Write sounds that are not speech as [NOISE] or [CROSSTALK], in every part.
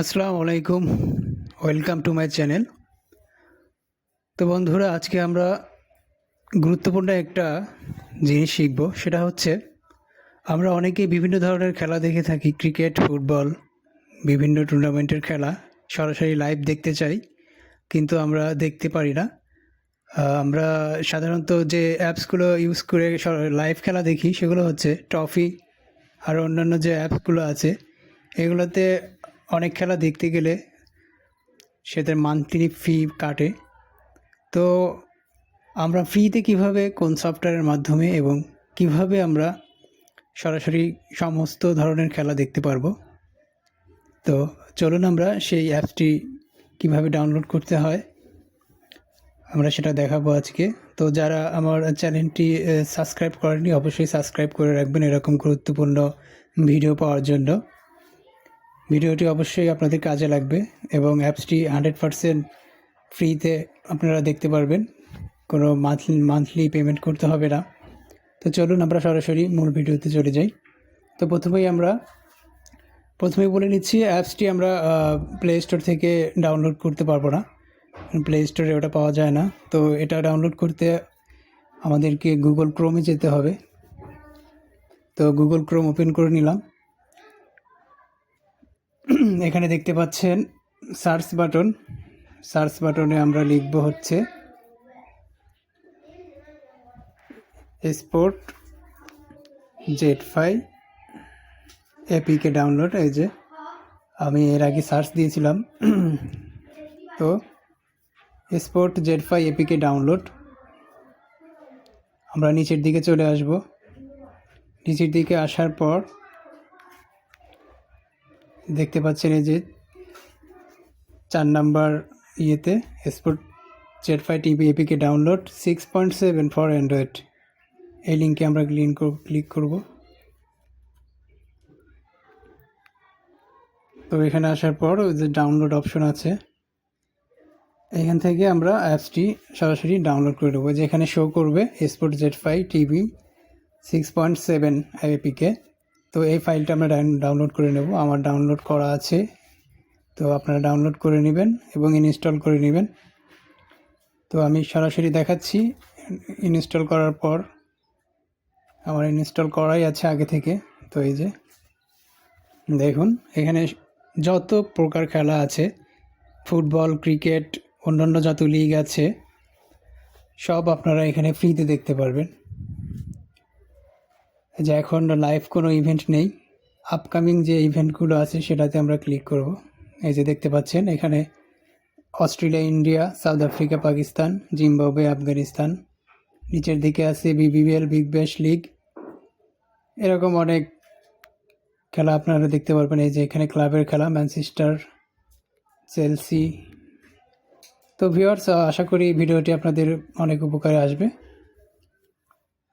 আসসালামু আলাইকুম। Welcome to my channel তো বন্ধুরা, আজকে আমরা গুরুত্বপূর্ণ একটা জিনিস শিখব। সেটা হচ্ছে, আমরা অনেকেই বিভিন্ন ধরনের খেলা দেখে থাকি। ক্রিকেট, ফুটবল, বিভিন্ন টুর্নামেন্টের খেলা। সরাসরি লাইভ দেখতে চাই, কিন্তু আমরা দেখতে পারি না। আমরা সাধারণত যে অ্যাপসগুলো ইউজ করে লাইভ খেলা দেখি, সেগুলো হচ্ছে ট্রফি আর অন্যান্য যে অ্যাপসগুলো আছে, এগুলোতে অনেক খেলা দেখতে গেলে সেদের মান্থলি ফি কাটে। তো আমরা ফ্রিতে কীভাবে কোন সফটওয়্যারের মাধ্যমে এবং কীভাবে আমরা সরাসরি সমস্ত ধরনের খেলা দেখতে পারব? তো চলুন আমরা সেই অ্যাপসটি কীভাবে ডাউনলোড করতে হয়, আমরা সেটা দেখাবো আজকে। তো যারা আমার চ্যানেলটি সাবস্ক্রাইব করেনি অবশ্যই সাবস্ক্রাইব করে রাখবেন এরকম গুরুত্বপূর্ণ ভিডিও পাওয়ার জন্য। ভিডিওটি অবশ্যই আপনাদের কাজে লাগবে এবং অ্যাপসটি হান্ড্রেড পারসেন্ট ফ্রিতে আপনারা দেখতে পারবেন। কোনো মান্থলি মান্থলি পেমেন্ট করতে হবে না। তো চলুন আমরা সরাসরি মূল ভিডিওতে চলে যাই। তো প্রথমেই আমরা, প্রথমেই বলে নিচ্ছি, অ্যাপসটি আমরা প্লে স্টোর থেকে ডাউনলোড করতে পারব না। প্লে স্টোরে ওটা পাওয়া যায় না। তো এটা ডাউনলোড করতে আমাদেরকে গুগল ক্রোমে যেতে হবে। তো গুগল ক্রোম ওপেন করে নিলাম। [CLEARS THROAT] এখানে দেখতে পাচ্ছেন সার্চ বাটন। সার্চ বাটনে আমরা লিখব হচ্ছে sport Z phi APK download. এই যে আমি এর আগে সার্চ দিয়েছিলাম। [CLEARS THROAT] তো sport Z phi APK download. আমরা নিচের দিকে চলে আসব। নিচের দিকে আসার পর দেখতে পাচ্ছেন এই যে চার নাম্বার ইয়েতে Sportzfy TV APK download six point seven for Android এই লিঙ্কে আমরা ক্লিন ক্লিক করব। তো এখানে আসার পর ওই যে ডাউনলোড অপশন আছে। এখান থেকে আমরা অ্যাপসটি সরাসরি ডাউনলোড করে দেবো যেখানে শো করবে Sportzfy TV six point seven APK তো এই ফাইলটা আমরা ডাউনলোড করে নেব। আমার ডাউনলোড করা আছে। তো আপনারা ডাউনলোড করে নেবেন এবং ইনস্টল করে নেবেন। তো আমি সরাসরি দেখাচ্ছি। ইনস্টল করার পর আমার ইনস্টল করাই আছে আগে থেকে। তো এই যে, দেখুন, এখানে যত প্রকার খেলা আছে, ফুটবল, ক্রিকেট, অন্যান্য যত লিগ আছে, সব আপনারা এখানে ফ্রিতে দেখতে পারবেন। যে এখন লাইভ কোনো ইভেন্ট নেই। আপকামিং যে ইভেন্টগুলো আছে সেটাতে আমরা ক্লিক করব। এই যে দেখতে পাচ্ছেন, এখানে Australia India South Africa Pakistan Zimbabwe Afghanistan নিচের দিকে আছে বিবিএল বিগ ব্যাশ লিগ এরকম অনেক খেলা আপনারা দেখতে পারবেন। এই যে এখানে ক্লাবের খেলা ম্যানচেস্টার চেলসি তো ভিউয়ার্স আশা করি ভিডিওটি আপনাদের অনেক উপকারে আসবে।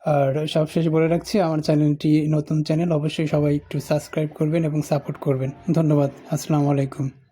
আর সবশেষ বলে রাখছি, আমার চ্যানেলটি নতুন চ্যানেল অবশ্যই সবাই একটু সাবস্ক্রাইব করবেন এবং সাপোর্ট করবেন। ধন্যবাদ, আসসালামু আলাইকুম।